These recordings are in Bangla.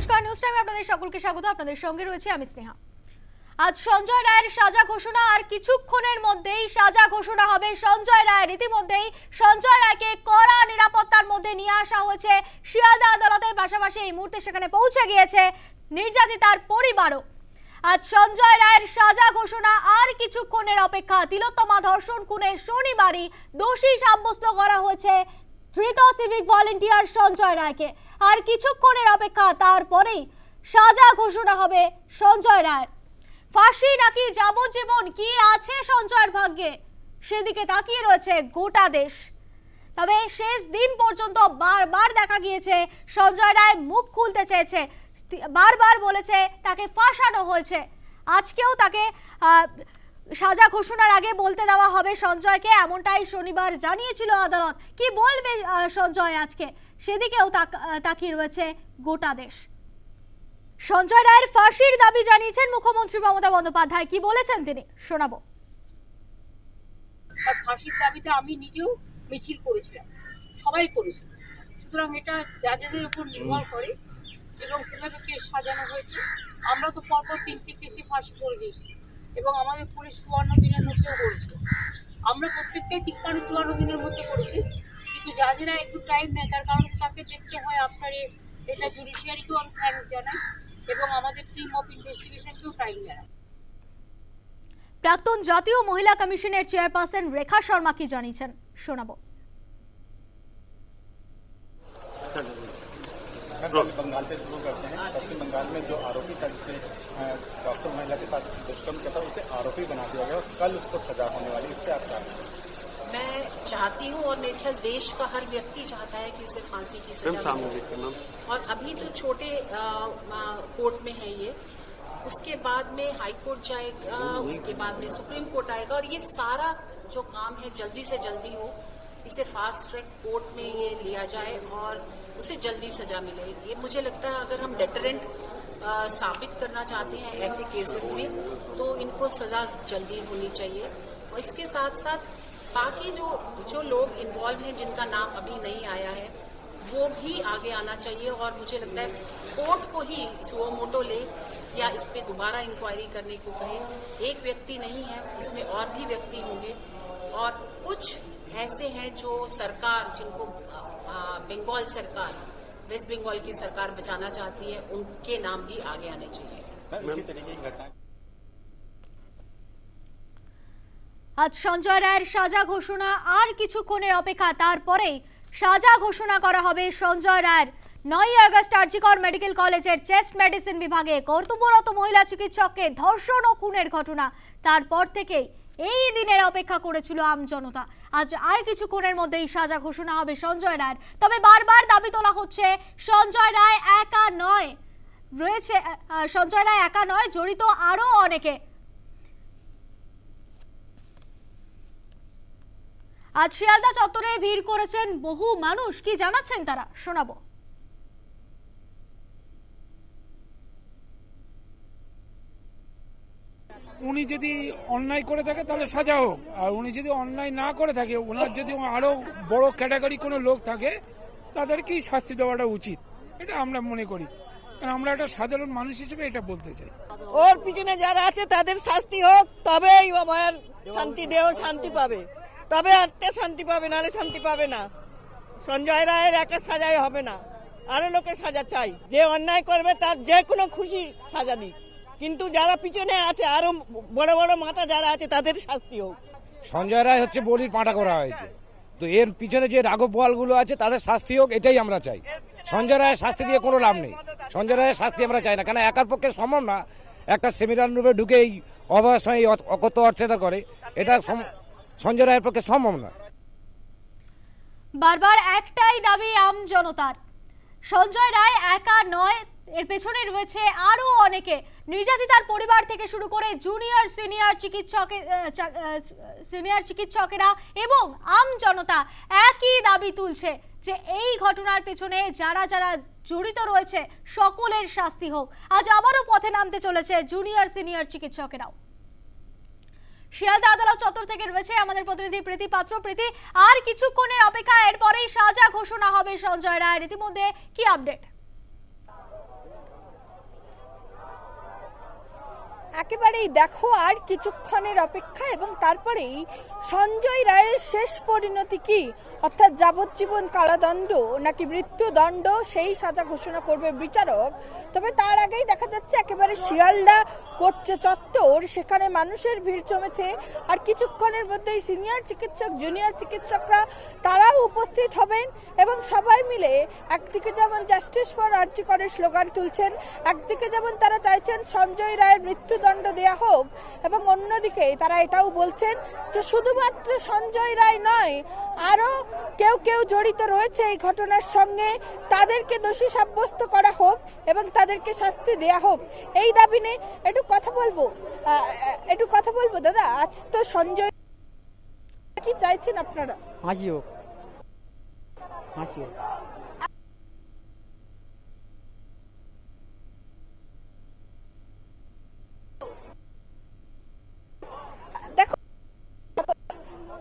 নমস্কার নিউজ টাইমে আপনাদের সকলকে স্বাগত। আপনাদের সঙ্গে রয়েছে আমি স্নেহা। আজ সঞ্জয় রায়ের সাজা ঘোষণা, আর কিছুক্ষণের মধ্যেই সাজা ঘোষণা হবে সঞ্জয় রায়ের ইতিমধ্যেই সঞ্জয় রায়কে কড়া নিরাপত্তার মধ্যে নিয়ে আসা হয়েছে শিয়ালদা আদালতের পাশাপাশি এই মুহূর্তে সেখানে পৌঁছে গিয়েছে নির্যাতিতার পরিবারও। আজ সঞ্জয় রায়ের সাজা ঘোষণা, আর কিছুক্ষণের অপেক্ষা তিলোত্তমা ধর্ষণ খুনে শনিবারই দোষী সাব্যস্ত করা হয়েছে ধৃত সিভিক ভলেন্টিয়ার সঞ্জয় রায়কে। আর কিছুক্ষণের অপেক্ষা, তারপরেই সাজা ঘোষণা হবে সঞ্জয় রায়ের। ফাঁসি নাকি যাবজ্জীবন? কি আছে সঞ্জয়ের ভাগ্যে? সেদিকে তাকিয়ে রয়েছে গোটা দেশ। তবে শেষ দিন পর্যন্ত বারবার দেখা গিয়েছে, সঞ্জয় রায় মুখ খুলতে চেয়েছে। বারবার বলেছে, তাকে ফাঁসানো হয়েছে। আজকেও তাকে সাজা ঘোষণার আগে বলতে দেওয়া হবে সঞ্জয়কে, এমনটাই শনিবার জানিয়েছিল আদালত। কি বলবে সঞ্জয় আজকে? সেদিকেও তাক- তাকিয়ে রয়েছে গোটা দেশ। সঞ্জয় রায়ের ফাঁসির দাবি জানিয়েছেন মুখ্যমন্ত্রী মমতা বন্দ্যোপাধ্যায়। কি বলেছেন তিনি? শোনাবো। ফাঁসির দাবিতে আমি নিজেও মিছিল করেছিলাম। সবাই করেছিল সুতরাং এটা জাজেদের উপর নির্ভর করে এবং কীভাবে কেস সাজানো হয়েছে। আমরা তো পরপর তিনটি কেসে ফাঁসি করে দিয়েছি। এবং আমাদের পুলিশ চুয়ান্ন দিনের মধ্যেও করেছে আমরা প্রত্যেকটাই তিপ্পান্ন চুয়ান্ন দিনের মধ্যে করেছি কিন্তু জাজেরা একটু টাইম নেয় তার কারণ তাকে দেখতে হয় আপনার এ- এটা জুডিশিয়ারিকেও আমি থ্যাঙ্কস জানাই এবং আমাদের টিম অফ ইনভেস্টিগেশনকেও টাইম জানাই প্রাক্তন জাতীয় মহিলা কমিশনের চেয়ারপারসন রেখা শর্মা কি জানিয়েছেন শোনাবো मैम पहले बंगाल से शुरू करते हैं पश्चिम बंगाल में जो आरोपी था जिसने डॉक्टर महिला के साथ दुष्कर्म किया था उसे आरोपी बना दिया गया और कल उसको सजा होने वाली है। इस पे आप क्या मैं चाहती हूँ और मेरे ख्याल देश का हर व्यक्ति चाहता है कि उसे फांसी की सजा मिले। और अभी तो छोटे कोर्ट में है ये। उसके बाद में हाई कोर्ट जाएगा उसके बाद में सुप्रीम कोर्ट आएगा और ये सारा जो काम है जल्दी से जल्दी हो इसे फास्ट ट्रैक कोर्ट में ये लिया जाए और उसे जल्दी सजा मिले। ये मुझे लगता है अगर हम डेटरेंट साबित करना चाहते हैं ऐसे केसेस में तो इनको सजा जल्दी होनी चाहिए। और इसके साथ साथ बाकी जो जो लोग इन्वॉल्व हैं, जिनका नाम अभी नहीं आया है, वो भी आगे आना चाहिए। और मुझे लगता है कोर्ट को ही सुओ मोटो ले, या इस पर दोबारा इंक्वायरी करने को कहे। एक व्यक्ति नहीं है, इसमें और भी व्यक्ति होंगे। और कुछ ऐसे हैं जो सरकार, जिनको बंगाल सरकार वेस्ट बंगाल की सरकार बचाना चाहती है उनके नाम भी आगे आने चाहिए मैम इसी तरीके की घटना আজ সঞ্জয় রায়ের সাজা ঘোষণা আর কিছুক্ষণের অপেক্ষা তারপরেই সাজা ঘোষণা করা হবে সঞ্জয় রায়ের নয় আগস্ট আর্জিকর মেডিকেল কলেজের চেস্ট মেডিসিন বিভাগে কর্তব্যরত মহিলা চিকিৎসককে ধর্ষণ ও খুনের ঘটনা তারপর থেকেই এই দিনের অপেক্ষা করেছিল আমজনতা আজ আর কিছুক্ষণের মধ্যেই সাজা ঘোষণা হবে সঞ্জয় রায়ের। তবে বারবার দাবি তোলা হচ্ছে, সঞ্জয় রায় একা নয়। রয়েছে সঞ্জয় রায় একা নয়, জড়িত আরও অনেকে। আজ শিয়ালদা চত্বরে ভিড় করেছেন বহু মানুষ। কি জানাচ্ছেন তারা? শোনাবো। উনি যদি অন্যায় করে থাকে তাহলে সাজা হোক। আর উনি যদি অন্যায় না করে থাকে, ওনার যদি আরও বড় ক্যাটাগরি কোনো লোক থাকে, তাদেরকেই শাস্তি দেওয়াটা উচিত। এটা আমরা মনে করি। কারণ আমরা একটা সাধারণ মানুষ হিসেবে এটা বলতে চাই। ওর পিছনে যারা আছে, তাদের শাস্তি হোক, তবেই ও মায়ের শান্তি দেহ শান্তি পাবে। তবে আত্মে শান্তি পাবে নাহলে শান্তি পাবে না। সঞ্জয় রায়ের একা সাজাই হবে না। আরও লোকের সাজা চাই। যে অন্যায় করবে, তার যে কোনো খুশি সাজা দিক। কিন্তু যারা পিছনে আছে আরও বড় বড় মাথা যারা আছে তাদের শাস্তি হোক। সঞ্জয় রায় হচ্ছে বলির পাঁটা করা হয়েছে। তো এর পিছনে যে রাঘব বোয়ালগুলো আছে তাদের শাস্তি হোক এটাই আমরা চাই। সঞ্জয় রায়ের শাস্তি দিয়ে কোনো লাভ নেই। সঞ্জয় রায়ের শাস্তি আমরা চাই না কেন একার পক্ষে সম্ভব না একটা সেমিনার রুমে ঢুকেই অবহার সময় অকত অর্চনা করে। এটা সম- সঞ্জয় রায়ের পক্ষে সম্ভব না। বারবার একটাই দাবি আম জনতার। সঞ্জয় রায় একা নয় এর পেছনে রয়েছে আরও অনেকে। নির্যাতিতার পরিবার থেকে শুরু করে জুনিয়র সিনিয়র চিকিৎসকের সিনিয়র চিকিৎসকেরা এবং আম জনতা একই দাবি তুলছে যে এই ঘটনার পেছনে যারা যারা জড়িত রয়েছে সকলের শাস্তি হোক। আজ আবারও পথে নামতে চলেছে জুনিয়র সিনিয়র চিকিৎসকেরাও। শিয়ালদা আদালত চত্বর থেকে রয়েছে আমাদের প্রতিনিধি প্রীতি পাত্র। প্রীতি, আর কিছুক্ষণের অপেক্ষা, এরপরেই সাজা ঘোষণা হবে সঞ্জয় রায়ের ইতিমধ্যে কি আপডেট একেবারেই দেখো আর কিছুক্ষণের অপেক্ষা এবং তারপরেই সঞ্জয় রায়ের শেষ পরিণতি কি? অর্থাৎ যাবজ্জীবন কারাদণ্ড নাকি মৃত্যুদণ্ড? সেই সাজা ঘোষণা করবে বিচারক তবে তার আগেই দেখা যাচ্ছে একেবারে শিয়ালদা কোর্ট চত্বর, সেখানে মানুষের ভিড় জমেছে। আর কিছুক্ষণের মধ্যেই সিনিয়র চিকিৎসক, জুনিয়র চিকিৎসকরা তারাও উপস্থিত হবেন এবং সবাই মিলে একদিকে যেমন জাস্টিস ফর আর্জি করে স্লোগান তুলছেন, একদিকে যেমন তারা চাইছেন সঞ্জয় রায়ের মৃত্যুদণ্ড দেয়া হোক এবং অন্যদিকে তারা এটাও বলছেন যে শুধুমাত্র সঞ্জয় রায় নয় আরও কেউ কেউ জড়িত রয়েছে এই ঘটনার সঙ্গে, তাদেরকে দোষী সাব্যস্ত করা হোক এবং তাদেরকে শাস্তি দেয়া হোক। এই দাবি নিয়ে একটু কথা বলব। একটু কথা বলব, দাদা। আজ তো সঞ্জয় কি চাইছেন আপনারা? হাসি হোক। হাসি হোক দেখো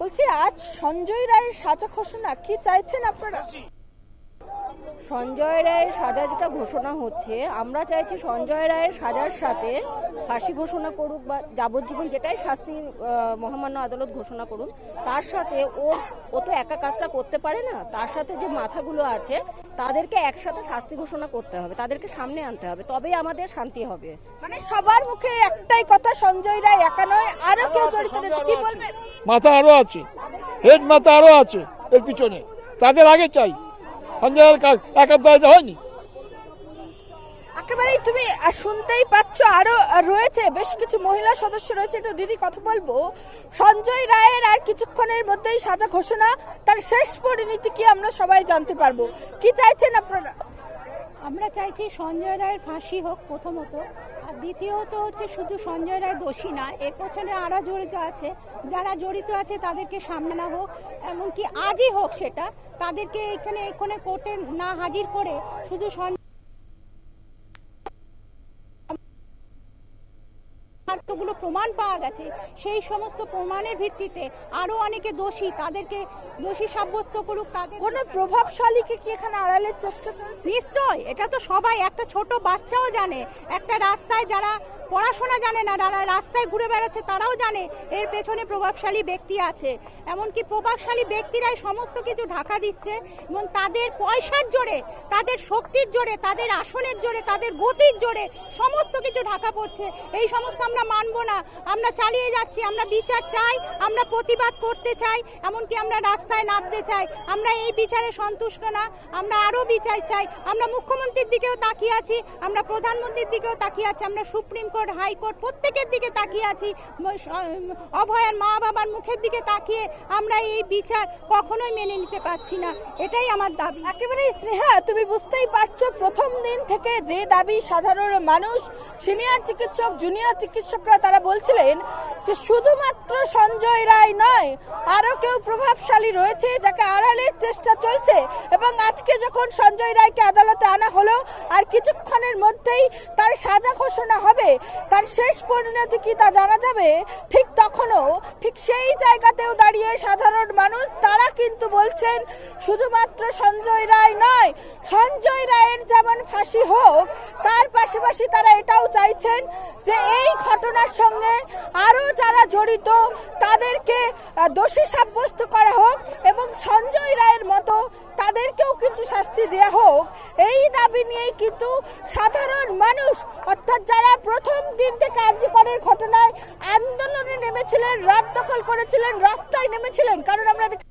বলছি আজ সঞ্জয় রায়ের সাজা ঘোষণা কি চাইছেন আপনারা? সঞ্জয় রায়ের সাজা যেটা ঘোষণা হচ্ছে আমরা চাইছি সঞ্জয় রায়ের সাজার সাথে ফাঁসি ঘোষণা করুক বা যাবজ্জীবন যেটাই শাস্তি মহামান্য আদালত ঘোষণা করুন তার সাথে ওর ও তো একা কাজটা করতে পারে না তার সাথে যে মাথাগুলো আছে তাদেরকে একসাথে শাস্তি ঘোষণা করতে হবে তাদেরকে সামনে আনতে হবে তবেই আমাদের শান্তি হবে। মানে সবার মুখে একটাই কথা সঞ্জয় রায় একা নয় আরও কেউ জড়িত রয়েছে কি বলবেন মাথা আরও আছে হেড মাথা আরও আছে এর পিছনে তাদের আগে চাই। সঞ্জয়ের কাজ একার হয়নি। একেবারেই তুমি শুনতেই পাচ্ছ আরও রয়েছে বেশ কিছু মহিলা সদস্য রয়েছে। একটু দিদি কথা বলব। সঞ্জয় রায়ের আর কিছুক্ষণের মধ্যেই সাজা ঘোষণা। তার শেষ পরিণতি কি আমরা সবাই জানতে পারব। কি চাইছেন আপনারা? আমরা চাইছি সঞ্জয় রায়ের ফাঁসি হোক প্রথমত। আর দ্বিতীয়ত হচ্ছে শুধু সঞ্জয় রায় দোষী না, এর পেছনে আরও জড়িত আছে। যারা জড়িত আছে তাদেরকে সামলানো হোক এমনকি আজই হোক সেটা, তাদেরকে এখানে এখানে কোর্টে না হাজির করে শুধু সঞ্জয় গুলো প্রমাণ পাওয়া গেছে। সেই সমস্ত প্রমাণের ভিত্তিতে আরও অনেকে দোষী তাদেরকে দোষী সাব্যস্ত করুক তাদের কোন প্রভাবশালীকে কি এখানে আড়ালের চেষ্টা চলছে? নিশ্চয় এটা তো সবাই একটা ছোট বাচ্চাও জানে একটা রাস্তায় যারা পড়াশোনা জানে না যারা রাস্তায় ঘুরে বেড়াচ্ছে তারাও জানে এর পেছনে প্রভাবশালী ব্যক্তি আছে। এমনকি প্রভাবশালী ব্যক্তিরাই সমস্ত কিছু ঢাকা দিচ্ছে এবং তাদের পয়সার জোরে তাদের শক্তির জোরে তাদের আসনের জোরে তাদের গতির জোরে সমস্ত কিছু ঢাকা পড়ছে। এই সমস্ত আমরা মানবো না। আমরা চালিয়ে যাচ্ছি, আমরা বিচার চাই, আমরা প্রতিবাদ করতে চাই, এমনকি আমরা রাস্তায় নামতে চাই। আমরা এই বিচারে সন্তুষ্ট না, আমরা আরও বিচার চাই। আমরা মুখ্যমন্ত্রীর দিকেও তাকিয়ে আছি, আমরা প্রধানমন্ত্রীর দিকেও তাকিয়ে আছি, আমরা সুপ্রিম কোর্ট, হাইকোর্ট প্রত্যেকের দিকে তাকিয়ে আছি। অভয়ার মা বাবার মুখের দিকে তাকিয়ে আমরা এই বিচার কখনোই মেনে নিতে পারছি না। এটাই আমার দাবি। একেবারেই স্নেহা, তুমি বুঝতেই পারছ প্রথম দিন থেকে যে দাবি সাধারণ মানুষ, সিনিয়র চিকিৎসক, জুনিয়র চিকিৎসকরা তারা বলছিলেন যে শুধুমাত্র সঞ্জয় রায় নয়, আরও কেউ প্রভাবশালী রয়েছে যাকে আড়ালের চেষ্টা চলছে। এবং আজকে যখন সঞ্জয় রায়কে আদালতে আনা হলো, আর কিছুক্ষণের মধ্যেই তার সাজা ঘোষণা হবে, তার শেষ পরিণতি কি তা জানা যাবে? ঠিক তখনও, ঠিক সেই জায়গাতেও দাঁড়িয়ে সাধারণ মানুষ, তারা কিন্তু বলছেন, শুধুমাত্র সঞ্জয় রায় নয়, সঞ্জয় রায়ের যেমন ফাঁসি হোক, তার পাশাপাশি তারা এটাও চাইছেন যে এই ঘটনার সঙ্গে আরও যারা জড়িত, তাদেরকে দোষী সাব্যস্ত করা হোক এবং সঞ্জয় রায়ের মতো তাদেরকেও কিন্তু শাস্তি দেওয়া হোক। এই দাবি নিয়েই কিন্তু সাধারণ মানুষ, অর্থাৎ যারা প্রথম দিন থেকে আর্যিকরের ঘটনায় আন্দোলনে নেমেছিলেন রাত দখল করেছিলেন, রাস্তায় নেমেছিলেন, কারণ আমরা দেখ-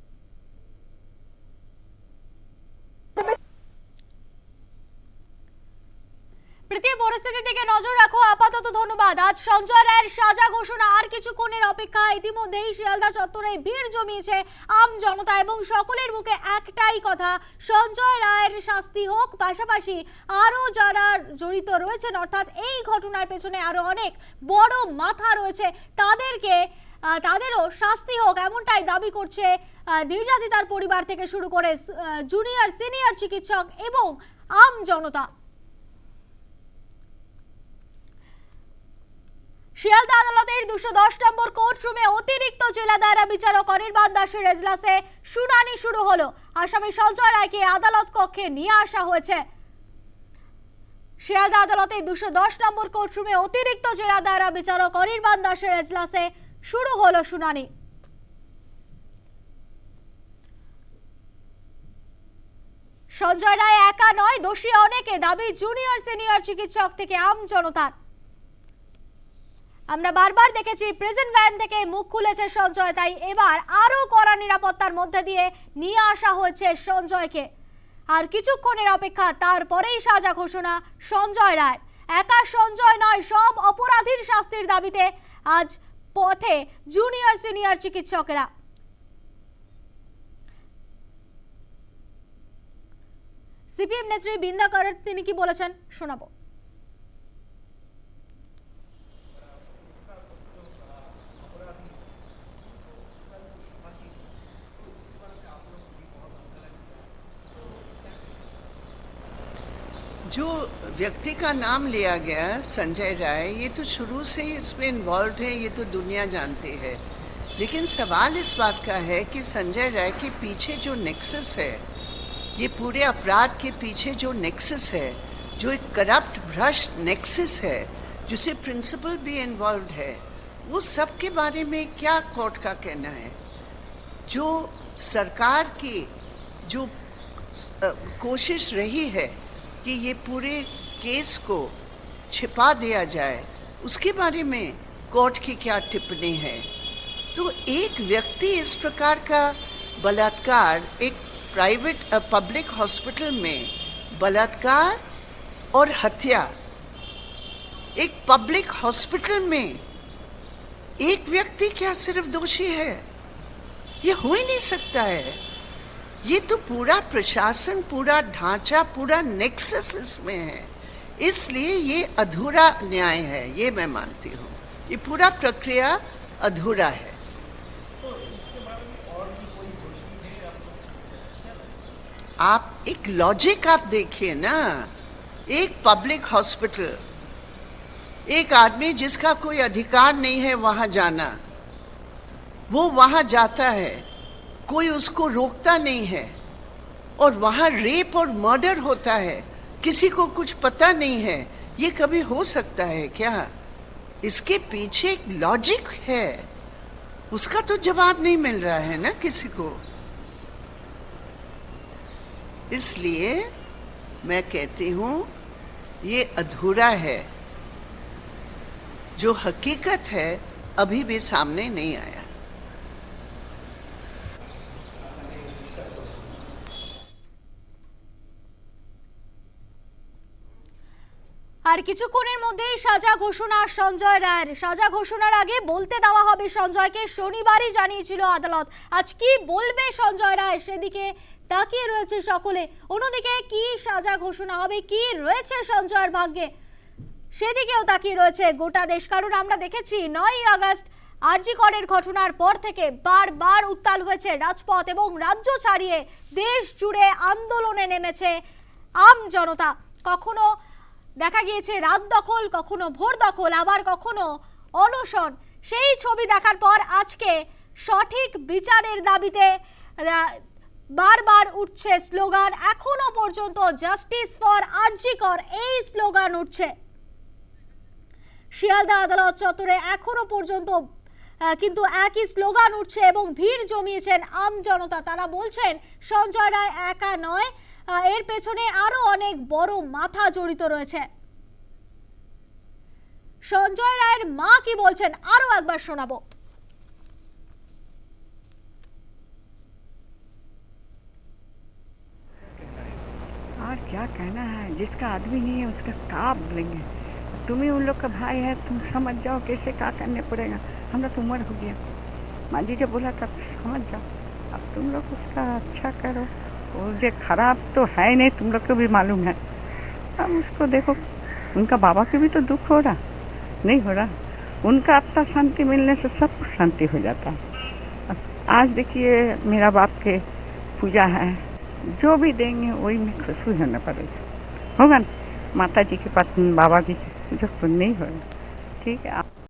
প্রীতি পরিস্থিতির দিকে নজর রাখো। আপাতত ধন্যবাদ। আজ সঞ্জয় রায়ের সাজা ঘোষণা, আর কিছুক্ষণের অপেক্ষা। ইতিমধ্যেই শিয়ালদা চত্বরে ভিড় জমিয়েছে আম জনতা এবং সকলের মুখে একটাই কথা, সঞ্জয় রায়ের শাস্তি হোক। পাশাপাশি আরও যারা জড়িত রয়েছেন, অর্থাৎ এই ঘটনার পেছনে আরও অনেক বড় মাথা রয়েছে, তাদেরকে তাদেরও শাস্তি হোক এমনটাই দাবি করছে নির্যাতিতার পরিবার থেকে শুরু করে জুনিয়র, সিনিয়র চিকিৎসক এবং আম জনতা। শিয়ালদা আদালতের দুশো দশ নম্বর কোর্ট রুমে অতিরিক্ত জেলা দায়রা বিচারক অনির্বাণ দাসের এজলাসে শুনানি শুরু হলো। আসামি সঞ্জয় রায়কে আদালত কক্ষে নিয়ে আসা হয়েছে। শিয়ালদা আদালতে দুশো দশ নম্বর কোর্টরুমে অতিরিক্ত জেরা দায়রা বিচারক অনির্বাণ দাসের এজলাসে শুরু হলো শুনানি। সঞ্জয় রায় একা নয়, দোষী অনেকে। দাবি, জুনিয়র, সিনিয়র চিকিৎসক থেকে আম জনতার। আমরা বারবার দেখেছি প্রেজেন্ট ভ্যান থেকে মুখ খুলেছে সঞ্জয়, তাই এবার আরও কড়া নিরাপত্তার মধ্যে দিয়ে নিয়ে আসা হয়েছে সঞ্জয়কে। আর কিছুক্ষণের অপেক্ষা, তারপরেই সাজা ঘোষণা সঞ্জয় রায় একা সঞ্জয় নয়, সব অপরাধীর শাস্তির দাবিতে আজ পথে জুনিয়র সিনিয়র চিকিৎসকেরা। সিপিএম নেত্রী বৃন্দা কর তিনি কি বলেছেন? শোনাবো। व्यक्ति का नाम लिया गया संजय राय। ये तो शुरू से ही इसमें इन्वॉल्व है, ये तो दुनिया जानती है। लेकिन सवाल इस बात का है कि संजय राय के पीछे जो नेक्सस है, ये पूरे अपराध के पीछे जो नेक्सस है, जो एक करप्ट भ्रष्ट नेक्सस है, जिसे प्रिंसिपल भी इन्वॉल्व है, वो सब के बारे में क्या कोर्ट का कहना है? जो सरकार की जो कोशिश रही है कि ये पूरे केस को छिपा दिया जाए, उसके बारे में कोर्ट की क्या टिप्पणी है? तो एक व्यक्ति इस प्रकार का बलात्कार, एक प्राइवेट पब्लिक हॉस्पिटल में बलात्कार और हत्या, एक पब्लिक हॉस्पिटल में एक व्यक्ति क्या सिर्फ़ दोषी है? ये हो ही नहीं सकता है। ये तो पूरा प्रशासन, पूरा ढांचा, पूरा नेक्सस इसमें है। इसलिए ये अधूरा न्याय है ये मैं मानती हूँ। ये पूरा प्रक्रिया अधूरा है। आप एक लॉजिक आप देखिए ना। एक पब्लिक हॉस्पिटल एक आदमी जिसका कोई अधिकार नहीं है वहाँ जाना वो वहाँ जाता है। कोई उसको रोकता नहीं है और वहाँ रेप और मर्डर होता है। किसी को कुछ पता नहीं है, ये कभी हो सकता है क्या? इसके पीछे एक लॉजिक है। उसका तो जवाब नहीं मिल रहा है ना किसी को। इसलिए मैं कहती हूँ, ये अधूरा है। जो हकीकत है, अभी भी सामने नहीं आया। আর কিছুক্ষণের মধ্যেই সাজা ঘোষণা সঞ্জয় রায়ের। সাজা ঘোষণার আগে বলতে দেওয়া হবে সঞ্জয়কে, শনিবারই জানিয়েছিল আদালত। আজ কি বলবে সঞ্জয় রায়? সেদিকে তাকিয়ে রয়েছে সকলে। অন্যদিকে কি সাজা ঘোষণা হবে? কি রয়েছে সঞ্জয়ের ভাগ্যে? সেদিকেও তাকিয়ে রয়েছে গোটা দেশ। কারণ আমরা দেখেছি নয়ই আগস্ট আরজি করের ঘটনার পর থেকে বারবার উত্তাল হয়েছে রাজপথ এবং রাজ্য ছাড়িয়ে দেশ জুড়ে আন্দোলনে নেমেছে আম জনতা। কখনো দেখা গিয়েছে রাত দখল, কখনো ভোর দখল, আবার কখনো অনশন। সেই ছবি দেখার পর আজকে সঠিক বিচারের দাবিতে বারবার উঠছে স্লোগান, এখনও পর্যন্ত জাস্টিস ফর আরজিকর, এই স্লোগান উঠছে। শিয়ালদা আদালত চত্বরে এখনও পর্যন্ত কিন্তু একই স্লোগান উঠছে এবং ভিড় জমিয়েছেন আম জনতা। তারা বলছেন, সঞ্জয় রায় একা নয় এর পেছনে আরো অনেক বড় মাথা জড়িত রয়েছে সঞ্জয় রায়ের মা কি বলছেন আরো একবার শোনাবো और क्या कहना है जिसका आदमी नहीं है उसका का बोलेंगे तुम ही उन लोग का भाई है तुम समझ जाओ कैसे क्या करने पड़ेगा हम लोग उम्र हो गया माँ जी जो बोला तब समझ जाओ अब तुम लोग उसका अच्छा करो वो जो खराब तो है नहीं, तुम लोग को भी मालूम है। अब उसको देखो, उनका बाबा को भी तो दुख हो रहा, नहीं हो रहा। उनका आत्मा शांति मिलने से सब कुछ शांति हो जाता। है आज देखिए, मेरा बाप के पूजा है, जो भी देंगे वही में खुशी होना पड़ेगा। होगा ना? माता जी के पास, बाबा जी जो नहीं होगा। ठीक है